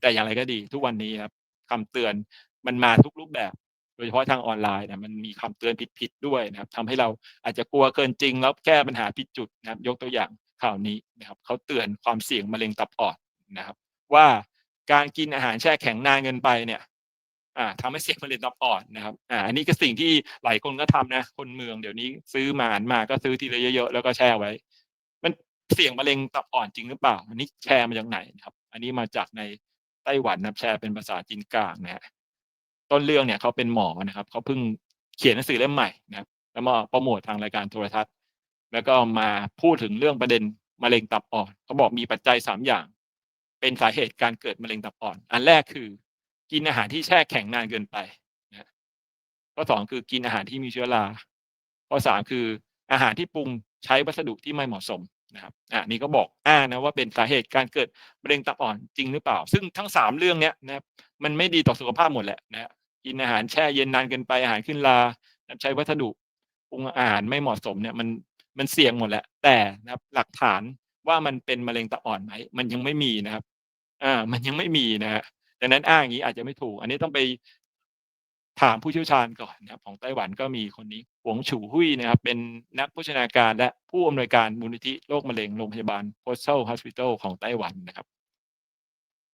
แต่อย่างไรก็ดีทุกวันนี้ครับคำเตือนมันมาทุกรูปแบบ โดยเฉพาะทางออนไลน์เนี่ยมันมีคำเตือนผิดๆด้วยนะครับทำให้เราอาจจะกลัวเกินจริง แล้วแก้ปัญหาผิดจุดนะครับยกตัวอย่างข่าวนี้นะครับเขาเตือนความเสี่ยงมะเร็งตับอ่อนนะครับ ว่าการกินอาหารแช่แข็งนานเกินไปเนี่ยอ่าทำให้เสี่ยงมะเร็งตับอ่อนนะครับอ่าอันนี้ก็สิ่งที่หลายคนก็ทำนะคนเมืองเดี๋ยวนี้ซื้อมาอ่านมาก็ซื้อทีละเยอะๆแล้วก็แช่ไว้ มันเสี่ยงมะเร็งตับอ่อนจริงหรือเปล่า อันนี้แชร์มาจากไหนนะครับ อันนี้มาจากใน ต้หวันนะครับแชร์เป็นภาษาจีนกลางนะฮะต้นเรื่องเนี่ยเขาเป็นหมอนะครับเขาเพิ่งเขียนหนังสือเล่มใหม่นะครับแล้วมาโปรโมททางรายการโทรทัศน์ แล้วก็มาพูดถึงเรื่องประเด็นมะเร็งตับอ่อนเขาบอกมีปัจจัยสามอย่าง เป็นสาเหตุการเกิดมะเร็งตับอ่อน อันแรกคือกินอาหารที่แช่แข็งนานเกินไปนะข้อสองคือกินอาหารที่มีเชื้อราข้อสามคืออาหารที่ปรุงใช้วัสดุที่ไม่เหมาะสม นะครับอ่านี่ก็บอกอ้างนะว่าเป็นสาเหตุการเกิดมะเร็งตับอ่อนจริงหรือเปล่า ซึ่งทั้งสามเรื่องเนี้ยนะครับมันไม่ดีต่อสุขภาพหมดแหละนะกินอาหารแช่เย็นนานเกินไปอาหารขึ้นราใช้วัสดุปรุงอาหารไม่เหมาะสมเนี่ยมันมันเสี่ยงหมดแหละ แต่นะครับหลักฐานว่ามันเป็นมะเร็งตับอ่อนไหมมันยังไม่มีนะครับอ่ามันยังไม่มีนะฮะดังนั้นอ้างอย่างนี้อาจจะไม่ถูก อันนี้ต้องไป ถามผู้เชี่ยวชาญก่อนนะครับของไต้หวันก็มีคนนี้หวงฉูหุยนะครับ เป็นนักโภชนาการและผู้อำนวยการมูลนิธิโรคมะเร็งโรงพยาบาล Postal Hospital ของไต้หวันนะครับ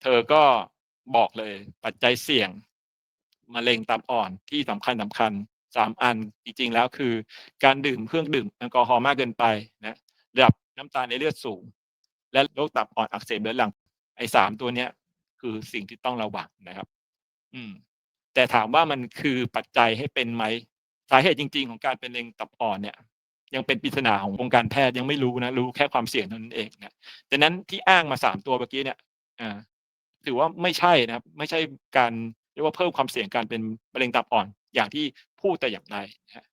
เธอก็บอกเลยปัจจัยเสี่ยงมะเร็งตับอ่อนที่สำคัญสำคัญสามอันจริงๆแล้วคือ การดื่มเครื่องดื่มแอลกอฮอล์มากเกินไปนะระดับน้ำตาลในเลือดสูง และโรคตับอ่อนอักเสบเรื้อรังไอ้สามตัวเนี้ย คือสิ่งที่ต้องระวังนะครับ อืม แต่ถามว่ามันคือปัจจัยให้เป็นไหมสาเหตุจริง ๆ ของการเป็นเร็งตับอ่อนเนี่ยยังเป็นปริศนาของวงการแพทย์ยังไม่รู้นะ รู้แค่ความเสี่ยงเท่านั้นเองนะดังนั้นที่อ้างมาสามตัวเมื่อกี้เนี่ยอ่าถือว่าไม่ใช่นะครับ ไม่ใช่การเรียกว่าเพิ่มความเสี่ยงการเป็นมะเร็งตับอ่อน อย่างที่พูดแต่อย่างใดนะฮะ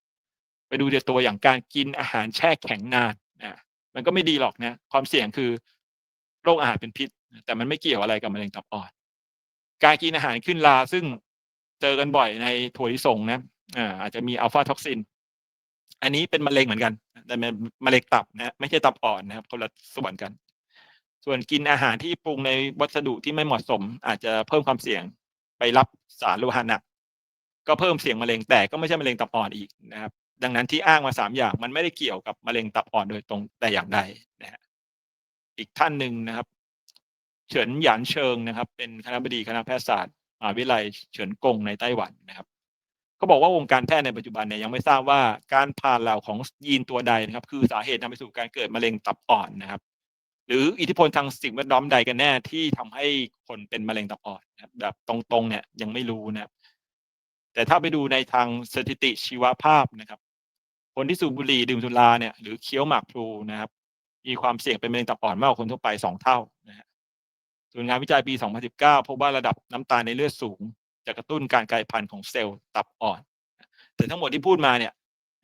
ไปดูตัวอย่างการกินอาหารแช่แข็งนานนะมันก็ไม่ดีหรอกนะ ความเสี่ยงคือโรคอาหารเป็นพิษ แต่มันไม่เกี่ยวอะไรกับมะเร็งตับอ่อน การกินอาหารขึ้นราซึ่ง เจอกันบ่อยในถั่วลิสงนะอ่าอาจจะมีอัลฟาท็อกซิน อันนี้เป็นมะเร็งเหมือนกันแต่เป็นมะเร็งตับนะไม่ใช่ตับอ่อนนะครับคนละส่วนกัน ส่วนกินอาหารที่ปรุงในวัสดุที่ไม่เหมาะสม อาจจะเพิ่มความเสี่ยงไปรับสารโลหะหนักก็เพิ่มเสี่ยงมะเร็งแต่ก็ไม่ใช่มะเร็งตับอ่อนอีกนะครับ ดังนั้นที่อ้างมาสามอย่างมันไม่ได้เกี่ยวกับมะเร็งตับอ่อนโดยตรงแต่อย่างใดนะฮะอีกท่านหนึ่งนะครับ เฉินหยานเชิงนะครับ เป็นคณะบดีคณะแพทยศาสตร์ มหาวิทยาลัยเฉินกงในไต้หวันนะครับเขาบอกว่าวงการแพทย์ในปัจจุบันเนี่ยยังไม่ทราบว่าการผ่านเหล่าของยีนตัวใดนะครับ คือสาเหตุนำไปสู่การเกิดมะเร็งตับอ่อนนะครับ หรืออิทธิพลทางสิ่งแวดล้อมใดกันแน่ที่ทำให้คนเป็นมะเร็งตับอ่อนนะบแบบตรงๆเนี่ยยังไม่รู้นะครับแต่ถ้าไปดูในทางสถิติชีวภาพนะครับ คนที่สูบบุหรี่ดื่มสุราเนี่ยหรือเคี้ยวหมากพลูนะครับ มีความเสี่ยงเป็นมะเร็งตับอ่อนมากกว่าคนทั่วไปสองเท่านะฮะ ส่วนงานวิจัยปี 2019 พบว่าระดับน้ำตาลในเลือดสูง จะกระตุ้นการกลายพันธุ์ของเซลล์ตับอ่อน แต่ทั้งหมดที่พูดมาเนี่ย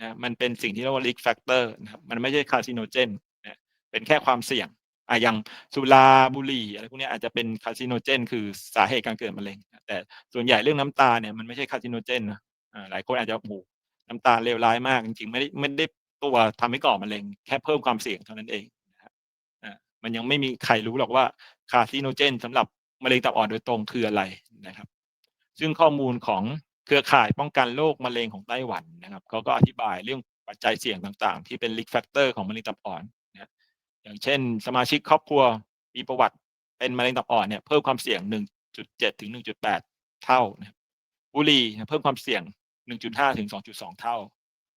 นะมันเป็นสิ่งที่เรียกว่า risk factor นะครับมันไม่ใช่คาซิโนเจนนะเป็นแค่ความเสี่ยงอะอย่างสุราบุหรี่อะไรพวกนี้อาจจะเป็นคาซิโนเจน คือสาเหตุการเกิดมะเร็ง แต่ส่วนใหญ่เรื่องน้ำตาเนี่ยมันไม่ใช่คาซิโนเจนนะหลายคนอาจจะโอ้โหน้ำตาเลวร้ายมาก จริงๆไม่ได้ไม่ได้ตัวทำให้ก่อมะเร็ง แค่เพิ่มความเสี่ยงเท่านั้นเองนะมันยังไม่มีใครรู้หรอกว่า คาร์ซิโนเจนสำหรับมะเร็งตับอ่อนโดยตรงคืออะไรนะครับ ซึ่งข้อมูลของเครือข่ายป้องกันโรคมะเร็งของไต้หวันนะครับเขาก็อธิบายเรื่องปัจจัยเสี่ยงต่างๆ ที่เป็น risk factor ของมะเร็งตับอ่อนนะอย่างเช่น สมาชิกครอบครัวมีประวัติเป็นมะเร็งตับอ่อนเนี่ยเพิ่มความเสี่ยง 1.7 ถึง 1.8 เท่านะบุหรี่เพิ่มความเสี่ยง 1.5 ถึง 2.2 เท่า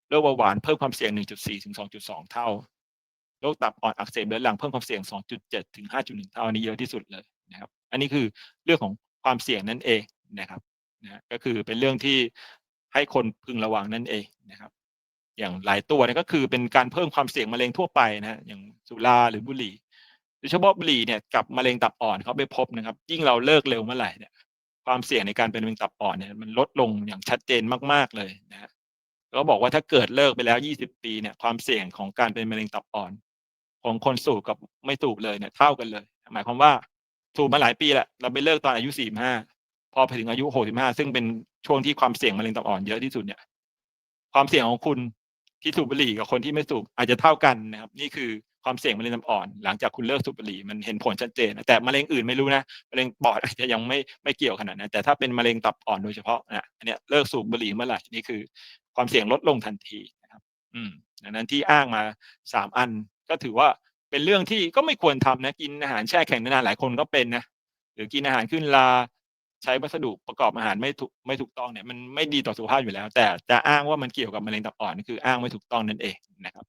โรคเบาหวานเพิ่มความเสี่ยง 1.4 ถึง 2.2 เท่า โรคตับอ่อนอักเสบเรื้อรังเพิ่มความเสี่ยง 2.7 ถึง 5.1 เท่าอันนี้เยอะที่สุดเลยนะครับ อันนี้คือเรื่องของความเสี่ยงนั่นเองนะครับนะก็คือเป็นเรื่องที่ให้คนพึงระวังนั่นเองนะครับ อย่างหลายตัวเนี่ยก็คือเป็นการเพิ่มความเสี่ยงมะเร็งทั่วไปนะอย่างสุราหรือบุหรี่โดยเฉพาะบุหรี่เนี่ยกับมะเร็งตับอ่อนเขาไปพบนะครับ ยิ่งเราเลิกเร็วเมื่อไหร่เนี่ยความเสี่ยงในการเป็นมะเร็งตับอ่อนเนี่ยมันลดลงอย่างชัดเจนมากๆเลยนะฮะเขาบอกว่าถ้าเกิดเลิกไปแล้ว 20 ปีเนี่ยความเสี่ยงของการเป็นมะเร็งตับอ่อน ของคนสูบกับไม่สูบเลยเนี่ยเท่ากันเลย หมายความว่าสูบมาหลายปีแหละเราไปเลิกตอนอายุ45พอไปถึงอายุ65ซึ่งเป็นช่วงที่ความเสี่ยงมะเร็งตับอ่อนเยอะที่สุดเนี่ย ความเสี่ยงของคุณที่สูบบุหรี่กับคนที่ไม่สูบอาจจะเท่ากันนะครับ นี่คือความเสี่ยงมะเร็งตับอ่อน หลังจากคุณเลิกสูบบุหรี่มันเห็นผลชัดเจน แต่มะเร็งอื่นไม่รู้นะมะเร็งปอดอาจจะยังไม่ไม่เกี่ยวขนาดนั้นแต่ถ้าเป็นมะเร็งตับอ่อนโดยเฉพาะอาอันเนี้ยเลิกสูบบุหรี่เมื่อไรนี่คือ ความเสี่ยงลดลงทันทีนะครับ อืมดังนั้นที่อ้างมา3อัน ก็ถือว่าเป็นเรื่องที่ก็ไม่ควรทำนะกินอาหารแช่แข็งนานๆหลายคนก็เป็นนะหรือกินอาหารขึ้นราใช้วัสดุประกอบอาหารไม่ถูกไม่ถูกต้องเนี่ยมันไม่ดีต่อสุขภาพอยู่แล้ว แต่จะอ้างว่ามันเกี่ยวกับมะเร็งตับอ่อนนี่คืออ้างไม่ถูกต้องนั่นเองนะครับ